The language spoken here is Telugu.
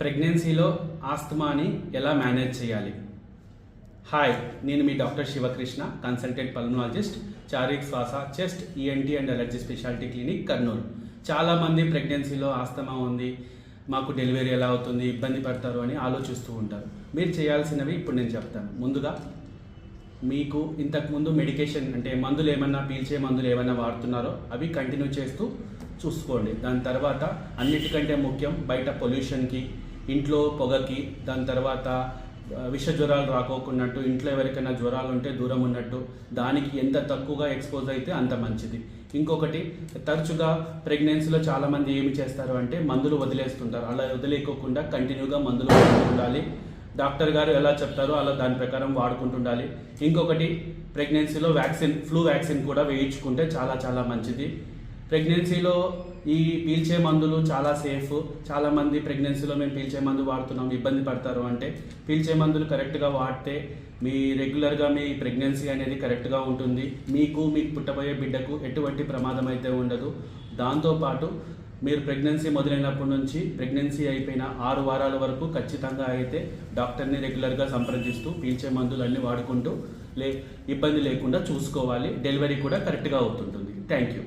ప్రెగ్నెన్సీలో ఆస్తమాని ఎలా మేనేజ్ చేయాలి? హాయ్ నేను మీ doctor Sivakrishna consultant pulmonologist Charak Swasa chest ENT and allergy speciality clinic Kurnool. చాలామంది ప్రెగ్నెన్సీలో ఆస్తమా ఉంది మాకు డెలివరీ ఎలా అవుతుంది ఇబ్బంది పడతారు అని ఆలోచిస్తూ ఉంటారు. మీరు చేయాల్సినవి ఇప్పుడు నేను చెప్తాను. ముందుగా మీకు ఇంతకుముందు మెడికేషన్ అంటే మందులు ఏమన్నా పీల్చే మందులు ఏమన్నా వాడుతున్నారో అవి కంటిన్యూ చేస్తూ చూసుకోండి. దాని తర్వాత అన్నిటికంటే ముఖ్యం బయట పొల్యూషన్కి ఇంట్లో పొగకి దాని తర్వాత విష జ్వరాలు రాకోకున్నట్టు ఇంట్లో ఎవరికైనా జ్వరాలు ఉంటే దూరం ఉన్నట్టు దానికి ఎంత తక్కువగా ఎక్స్పోజ్ అయితే అంత మంచిది. ఇంకొకటి తరచుగా ప్రెగ్నెన్సీలో చాలామంది ఏమి చేస్తారు అంటే మందులు వదిలేస్తుంటారు. అలా వదిలేకోకుండా కంటిన్యూగా మందులు ఉండాలి డాక్టర్ గారు ఎలా చెప్తారో అలా దాని ప్రకారం వాడుకుంటుండాలి. ఇంకొకటి ప్రెగ్నెన్సీలో వ్యాక్సిన్ ఫ్లూ వ్యాక్సిన్ కూడా వేయించుకుంటే చాలా చాలా మంచిది. ప్రెగ్నెన్సీలో ఈ పీల్చే మందులు చాలా సేఫ్ చాలా మంది ప్రెగ్నెన్సీలో మేము పీల్చే మందు వాడుతున్నాం. ఇబ్బంది పడతారు అంటే పీల్చే మందులు కరెక్ట్గా వాడితే మీ రెగ్యులర్గా మీ ప్రెగ్నెన్సీ అనేది కరెక్ట్గా ఉంటుంది. మీకు మీకు పుట్టబోయే బిడ్డకు ఎటువంటి ప్రమాదం అయితే ఉండదు. దాంతోపాటు మీరు ప్రెగ్నెన్సీ మొదలైనప్పటి నుంచి ప్రెగ్నెన్సీ అయిపోయిన ఆరు వారాల వరకు ఖచ్చితంగా అయితే డాక్టర్ని రెగ్యులర్గా సంప్రదిస్తూ పీల్చే మందులన్నీ వాడుకుంటూ లే ఇబ్బంది లేకుండా చూసుకోవాలి. డెలివరీ కూడా కరెక్ట్గా అవుతుంటుంది. Thank you